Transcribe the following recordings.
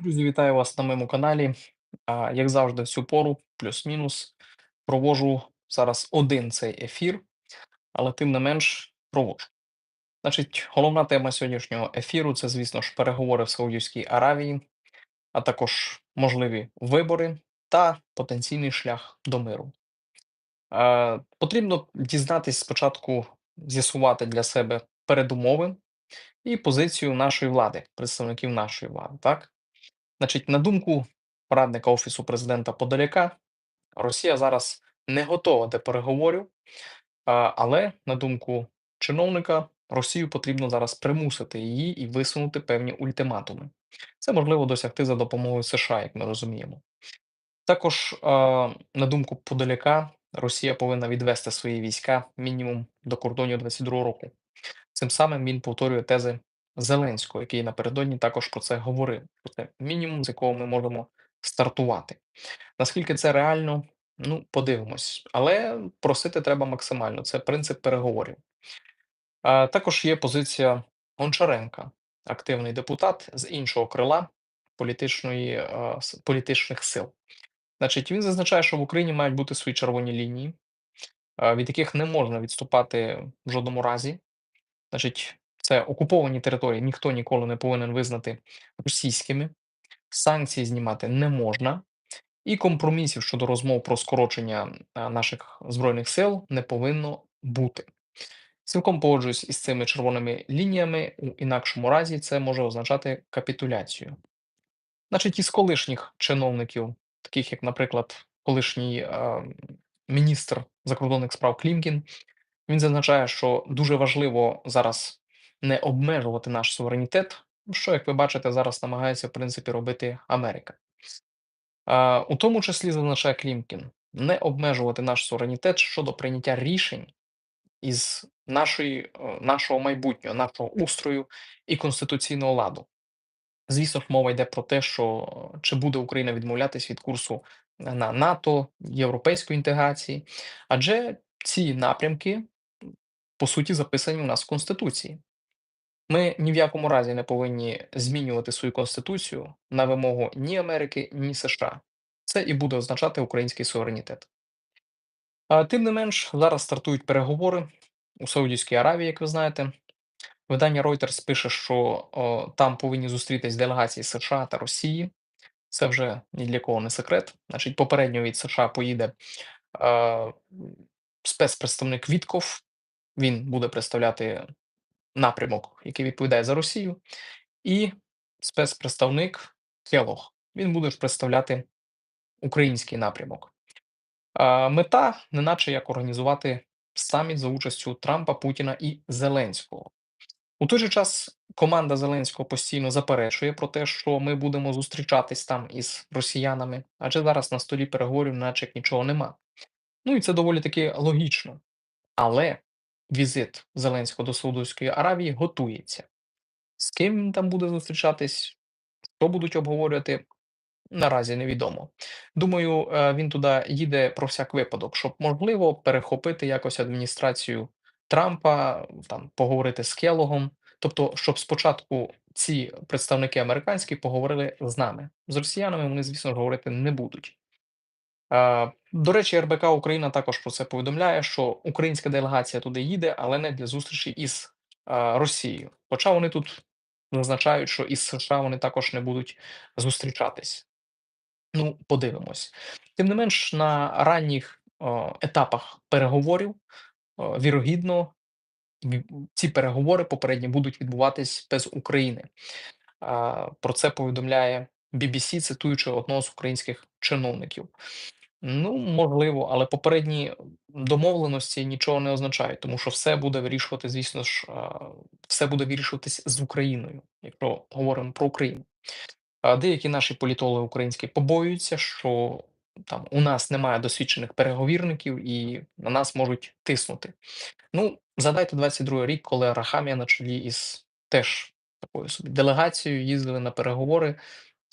Друзі, вітаю вас на моєму каналі. А, Як завжди, всю пору, плюс-мінус, провожу зараз один цей ефір, але тим не менш проводжу. Значить, головна тема сьогоднішнього ефіру це, звісно ж, переговори в Саудівській Аравії, а також можливі вибори та потенційний шлях до миру. Е, Потрібно дізнатись спочатку, з'ясувати для себе передумови і позицію нашої влади, представників нашої влади. Так? Значить, на думку радника Офісу президента Подоляка, Росія зараз не готова до переговорів, але на думку чиновника, Росію потрібно зараз примусити її і висунути певні ультиматуми. Це можливо досягти за допомогою США, як ми розуміємо. Також, на думку Подоляка, Росія повинна відвести свої війська мінімум до кордонів 22 року. Цим самим він повторює тези Зеленського, який напередодні також про це говорив. Про це мінімум, з якого ми можемо стартувати. Наскільки це реально, ну подивимось. Але просити треба максимально. Це принцип переговорів. А, також є позиція Гончаренка, активний депутат з іншого крила політичної, а, с- політичних сил. Значить, він зазначає, що в Україні мають бути свої червоні лінії, а, від яких не можна відступати в жодному разі. Значить, це окуповані території ніхто ніколи не повинен визнати російськими, санкції знімати не можна, і компромісів щодо розмов про скорочення наших збройних сил не повинно бути. Цілком погоджуюсь із цими червоними лініями, у інакшому разі це може означати капітуляцію. Значить, із колишніх чиновників, таких як, наприклад, колишній а, міністр закордонних справ Клімкін, він зазначає, що дуже важливо зараз не обмежувати наш суверенітет, що, як ви бачите, зараз намагається в принципі робити Америка. А, у тому числі зазначає Клімкін, не обмежувати наш суверенітет щодо прийняття рішень із нашої, е, нашого майбутнього, нашого устрою і конституційного ладу. Звісно ж, мова йде про те, що е, чи буде Україна відмовлятись від курсу на НАТО, європейської інтеграції, адже ці напрямки по суті записані у нас в Конституції. Ми ні в якому разі не повинні змінювати свою конституцію на вимогу ні Америки, ні США. Це і буде означати український суверенітет. А тим не менш, зараз стартують переговори у Саудівській Аравії, як ви знаєте. Видання Reuters пише, що о, там повинні зустрітись делегації США та Росії. Це вже ні для кого не секрет. Значить, попередньо від США поїде е, спецпредставник Вітков. Він буде представляти напрямок, який відповідає за Росію, і спецпредставник Келох. Він буде представляти український напрямок. Мета, неначе як організувати саміт за участю Трампа, Путіна і Зеленського. У той же час команда Зеленського постійно заперечує про те, що ми будемо зустрічатись там із росіянами, адже зараз на столі переговорів, наче нічого нема. Ну і це доволі таки логічно. Але візит Зеленського до Саудовської Аравії готується. З ким він там буде зустрічатись, що будуть обговорювати, наразі невідомо. Думаю, е, він туди їде про всяк випадок, щоб можливо перехопити якось адміністрацію Трампа, там поговорити з Келогом. Тобто, щоб спочатку ці представники американські поговорили з нами. З росіянами вони, звісно говорити не будуть. Е, До речі, РБК Україна також про це повідомляє, що українська делегація туди їде, але не для зустрічі із е, Росією. Хоча вони тут зазначають, що із США вони також не будуть зустрічатись. Ну, подивимось. Тим не менш, на ранніх е, етапах переговорів, е, вірогідно, ві- ці переговори попередні будуть відбуватись без України. Про це повідомляє BBC, цитуючи одного з українських чиновників. Ну, можливо, але попередні домовленості нічого не означають, тому що все буде вирішувати, звісно ж, все буде вирішуватись з Україною, якщо говоримо про Україну. Деякі наші політологи українські побоюються, що там у нас немає досвідчених переговірників і на нас можуть тиснути. Ну, згадайте 22 рік, коли Арахамія на чолі із теж такою собі делегацією їздили на переговори.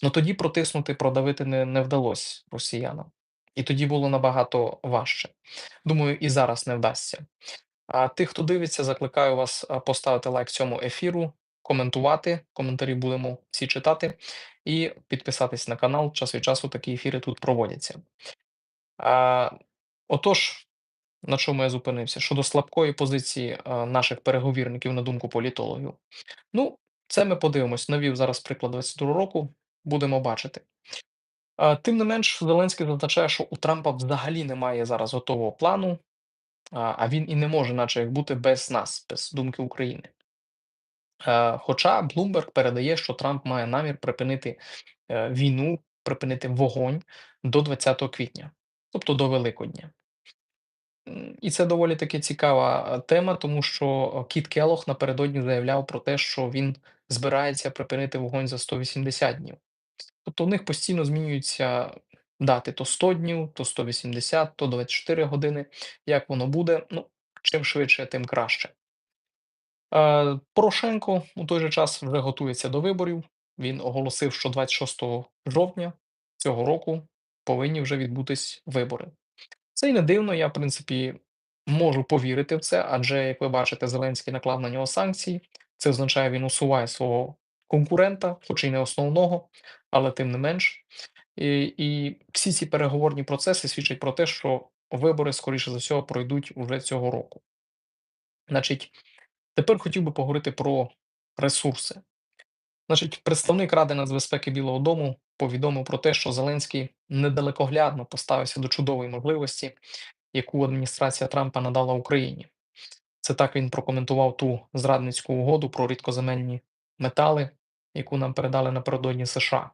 Ну тоді протиснути, продавити не, не вдалося росіянам. І тоді було набагато важче. Думаю, і зараз не вдасться. А тих, хто дивиться, закликаю вас поставити лайк цьому ефіру, коментувати. Коментарі будемо всі читати, і підписатись на канал. Час від часу такі ефіри тут проводяться. А, Отож, на чому я зупинився? Щодо слабкої позиції наших переговірників, на думку політологів. Ну, це ми подивимось. Навів зараз приклад 22 року, будемо бачити. Тим не менш, Зеленський зазначає, що у Трампа взагалі немає зараз готового плану, а він і не може, наче як бути без нас, без думки України. Хоча Bloomberg передає, що Трамп має намір припинити е, війну, припинити вогонь до 20 квітня, тобто до Великодня. І це доволі таки цікава тема, тому що Кіт Келох напередодні заявляв про те, що він збирається припинити вогонь за 180 днів. Тобто у них постійно змінюються дати то 100 днів, то 180, то 24 години. Як воно буде? Ну, чим швидше, тим краще. Е, Порошенко у той же час вже готується до виборів. Він оголосив, що 26 жовтня цього року повинні вже відбутись вибори. Це й не дивно, я, в принципі, можу повірити в це, адже, як ви бачите, Зеленський наклав на нього санкції. Це означає, він усуває свого конкурента, хоч і не основного, але тим не менш. І, і всі ці переговорні процеси свідчать про те, що вибори, скоріше за всього, пройдуть уже цього року. Значить, тепер хотів би поговорити про ресурси. Значить, представник Ради нацбезпеки Білого Дому повідомив про те, що Зеленський недалекоглядно поставився до чудової можливості, яку адміністрація Трампа надала Україні. Це так він прокоментував ту зрадницьку угоду про рідкоземельні метали, яку нам передали напередодні США.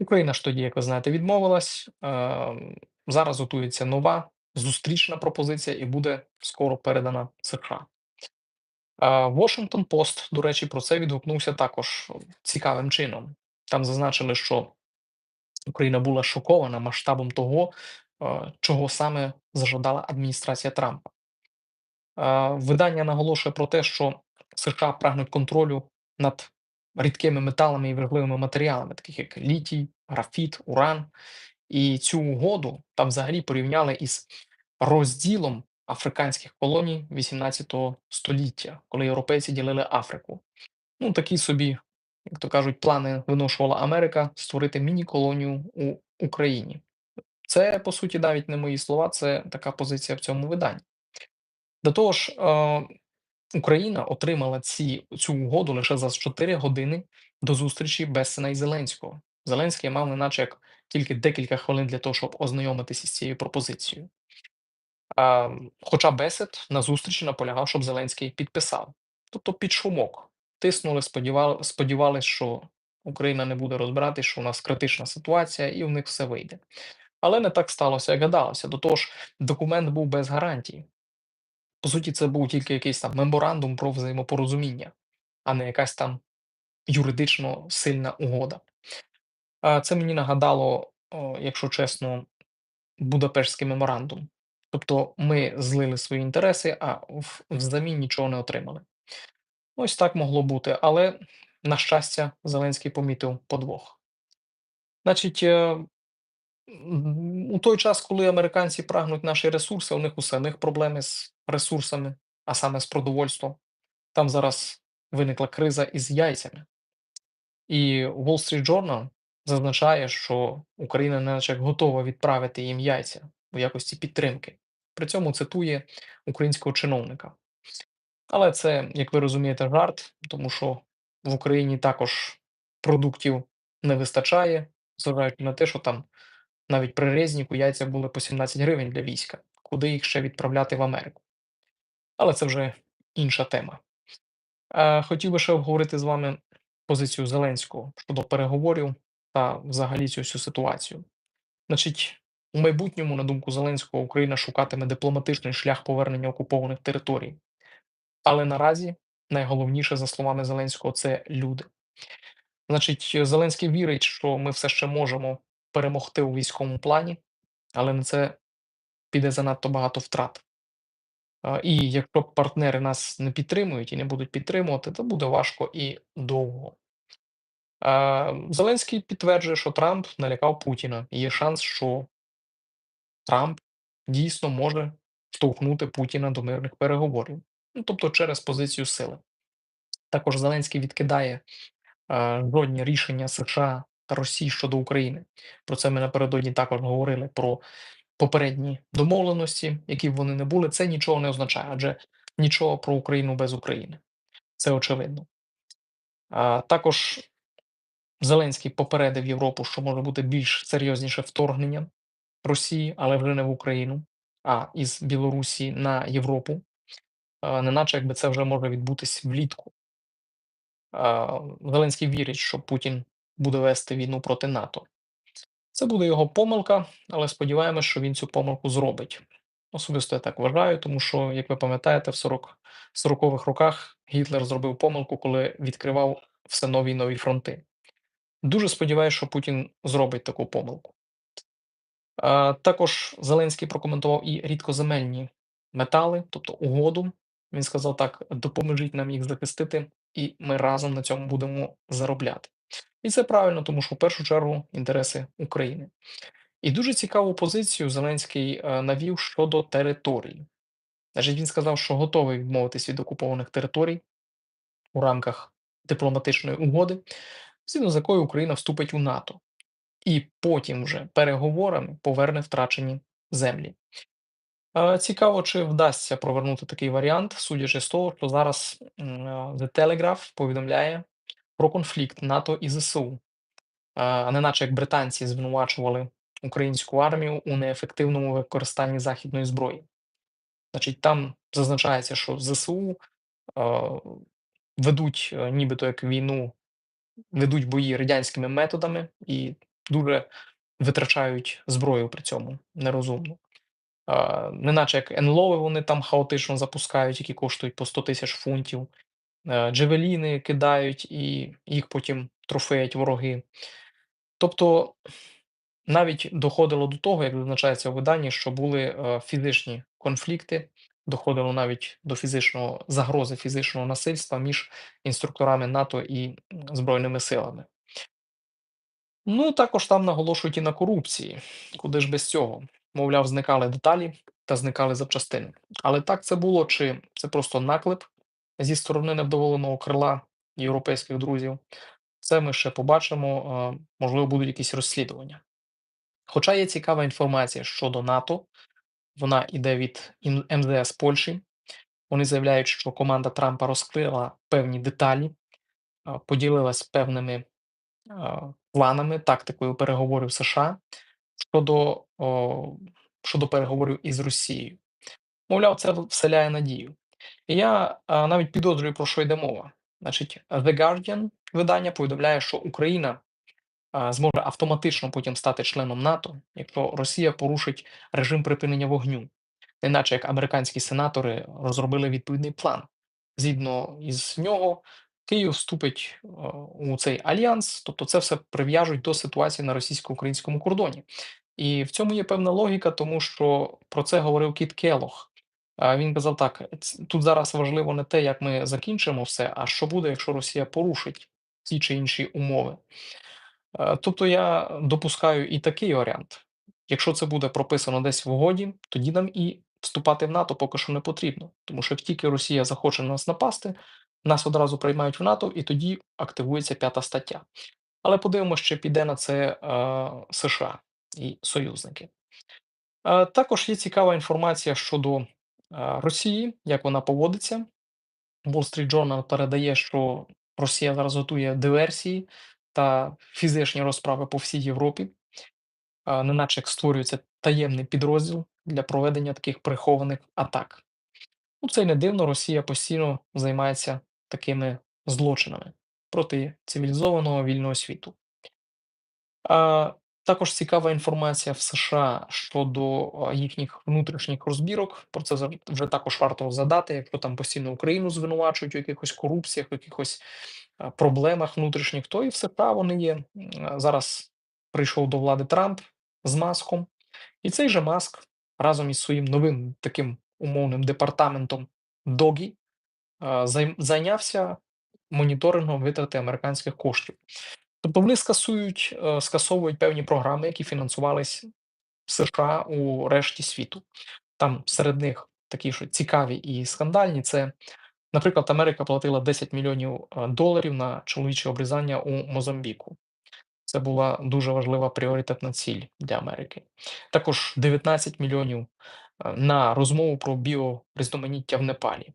Україна ж тоді, як ви знаєте, відмовилась. Е, Зараз готується нова зустрічна пропозиція і буде скоро передана США. Washington Post, до речі, про це відгукнувся також цікавим чином. Там зазначили, що Україна була шокована масштабом того, е, чого саме зажадала адміністрація Трампа. Е, Видання наголошує про те, що США прагнуть контролю над рідкими металами і важливими матеріалами, таких як літій, графіт, уран. І цю угоду там взагалі порівняли із розділом африканських колоній 18 століття, коли європейці ділили Африку. Ну, такі собі, як то кажуть, плани виношувала Америка створити міні-колонію у Україні. Це, по суті, навіть не мої слова, це така позиція в цьому виданні. До того ж, е, Україна отримала ці, цю угоду лише за 4 години до зустрічі Бессена і Зеленського. Зеленський мав неначе як тільки декілька хвилин для того, щоб ознайомитися з цією пропозицією. А, Хоча Бесед на зустрічі наполягав, щоб Зеленський підписав. Тобто під шумок. Тиснули, сподівали, сподівалися, що Україна не буде розбирати, що у нас критична ситуація, і в них все вийде. Але не так сталося, як гадалося. До того ж, документ був без гарантії. По суті, це був тільки якийсь там меморандум про взаємопорозуміння, а не якась там юридично сильна угода. Це мені нагадало, якщо чесно, Будапештський меморандум. Тобто ми злили свої інтереси, а взамін нічого не отримали. Ось так могло бути, але, на щастя, Зеленський помітив подвох. Значить, е, у той час, коли американці прагнуть наші ресурси, у них у самих проблеми з ресурсами, а саме з продовольством. Там зараз виникла криза із яйцями. І Wall Street Journal зазначає, що Україна наче готова відправити їм яйця у якості підтримки. При цьому цитує українського чиновника. Але це, як ви розумієте, жарт, тому що в Україні також продуктів не вистачає, зважаючи на те, що там навіть при резніку яйця були по 17 гривень для війська, куди їх ще відправляти в Америку. Але це вже інша тема. Хотів би ще обговорити з вами позицію Зеленського щодо переговорів та взагалі цю всю ситуацію. Значить, у майбутньому, на думку Зеленського, Україна шукатиме дипломатичний шлях повернення окупованих територій. Але наразі найголовніше, за словами Зеленського, це люди. Значить, Зеленський вірить, що ми все ще можемо перемогти у військовому плані, але на це піде занадто багато втрат. І якщо партнери нас не підтримують і не будуть підтримувати, то буде важко і довго. Зеленський підтверджує, що Трамп налякав Путіна. І є шанс, що Трамп дійсно може штовхнути Путіна до мирних переговорів, ну тобто через позицію сили. Також Зеленський відкидає жодні рішення США Росії щодо України. Про це ми напередодні також говорили про попередні домовленості, які б вони не були. Це нічого не означає, адже нічого про Україну без України. Це очевидно. А, також Зеленський попередив Європу, що може бути більш серйозніше вторгнення Росії, але вже не в Україну, а із Білорусі на Європу. Неначе якби це вже може відбутись влітку. Зеленський вірить, що Путін буде вести війну проти НАТО. Це буде його помилка, але сподіваємось, що він цю помилку зробить. Особисто я так вважаю, тому що, як ви пам'ятаєте, в 40 40-х роках Гітлер зробив помилку, коли відкривав все нові нові фронти. Дуже сподіваюся, що Путін зробить таку помилку. А, також Зеленський прокоментував і рідкоземельні метали, тобто угоду. Він сказав так: допоможіть нам їх захистити, і ми разом на цьому будемо заробляти. І це правильно, тому що в першу чергу інтереси України. І дуже цікаву позицію Зеленський е, навів щодо територій. Значить, він сказав, що готовий відмовитись від окупованих територій у рамках дипломатичної угоди, згідно з якою Україна вступить у НАТО, і потім вже переговорами поверне втрачені землі. Е, Цікаво, чи вдасться провернути такий варіант, судячи з того, що зараз е, The Telegraph повідомляє про конфлікт НАТО і ЗСУ, Е, а не наче як британці звинувачували українську армію у неефективному використанні західної зброї. Значить, там зазначається, що ЗСУ е, ведуть е, нібито як війну, ведуть бої радянськими методами і дуже витрачають зброю при цьому нерозумно. Неначе як НЛОви вони там хаотично запускають, які коштують по 100 тисяч фунтів, джевеліни кидають і їх потім трофеять вороги. Тобто навіть доходило до того, як зазначається у виданні, що були е, фізичні конфлікти, доходило навіть до фізичного загрози фізичного насильства між інструкторами НАТО і Збройними силами. Ну, також там наголошують і на корупції, куди ж без цього. Мовляв, зникали деталі та зникали запчастини. Але так це було, чи це просто наклеп зі сторони невдоволеного крила європейських друзів. Це ми ще побачимо. е, Можливо, будуть якісь розслідування. Хоча є цікава інформація щодо НАТО, вона йде від МЗС Польщі. Вони заявляють, що команда Трампа розкрила певні деталі, поділилась певними планами, тактикою переговорів США щодо, щодо переговорів із Росією. Мовляв, це вселяє надію. Я а, навіть підозрюю, про що йде мова. Значить, The Guardian видання повідомляє, що Україна а, зможе автоматично потім стати членом НАТО, якщо Росія порушить режим припинення вогню, неначе як американські сенатори розробили відповідний план. Згідно із нього, Київ вступить у цей альянс, тобто це все прив'яжуть до ситуації на російсько-українському кордоні. І в цьому є певна логіка, тому що про це говорив Кіт Келох. Він казав так: тут зараз важливо не те, як ми закінчимо все, а що буде, якщо Росія порушить ті чи інші умови. Е, Тобто я допускаю і такий варіант. Якщо це буде прописано десь в угоді, тоді нам і вступати в НАТО поки що не потрібно. Тому що як тільки Росія захоче на нас напасти, нас одразу приймають в НАТО, і тоді активується п'ята стаття. Але подивимося, чи піде на це е, США і союзники. Е, також є цікава інформація щодо Росії, як вона поводиться. Wall Street Journal передає, що Росія зараз готує диверсії та фізичні розправи по всій Європі, неначе як створюється таємний підрозділ для проведення таких прихованих атак. Ну, це й не дивно, Росія постійно займається такими злочинами проти цивілізованого вільного світу. А, також цікава інформація в США щодо їхніх внутрішніх розбірок. Про це вже також варто задати, якщо там постійно Україну звинувачують у якихось корупціях, в якихось проблемах внутрішніх, то і в США вони є. Зараз прийшов до влади Трамп з маском, і цей же маск разом із своїм новим таким умовним департаментом Догі зайнявся моніторингом витрати американських коштів. Тобто вони скасують, е, скасовують певні програми, які фінансувались США у решті світу. Там серед них такі, що цікаві і скандальні, це Наприклад, Америка платила 10 мільйонів е, доларів на чоловіче обрізання у Мозамбіку. Це була дуже важлива пріоритетна ціль для Америки. Також 19 мільйонів е, на розмову про біорізноманіття в Непалі.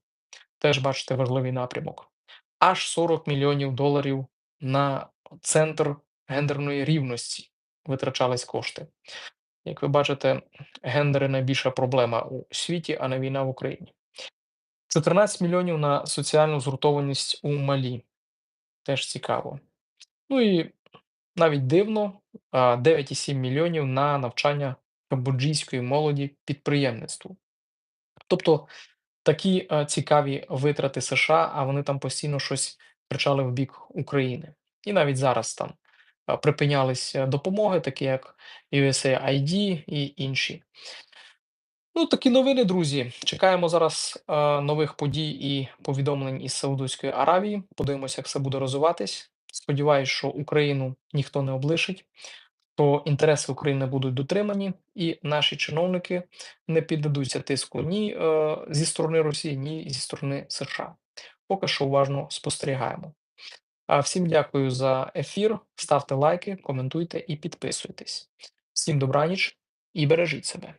Теж бачите важливий напрямок. Аж 40 мільйонів доларів на центр гендерної рівності витрачались кошти. Як ви бачите, гендери найбільша проблема у світі, а не війна в Україні. 14 мільйонів на соціальну згуртованість у Малі. Теж цікаво. Ну і навіть дивно, а, 9,7 мільйонів на навчання камбоджійської молоді підприємництву. Тобто такі цікаві витрати США, а вони там постійно щось кричали в бік України. І навіть зараз там припинялись е, допомоги, такі як USAID і інші. Ну, такі новини, друзі. Чекаємо зараз е, нових подій і повідомлень із Саудовської Аравії. Подивимося, як все буде розвиватись. Сподіваюсь, що Україну ніхто не облишить, то інтереси України будуть дотримані, і наші чиновники не піддадуться тиску ні е, зі сторони Росії, ні зі сторони США. Поки що уважно спостерігаємо. А всім дякую за ефір. Ставте лайки, коментуйте і підписуйтесь. Всім добраніч і бережіть себе.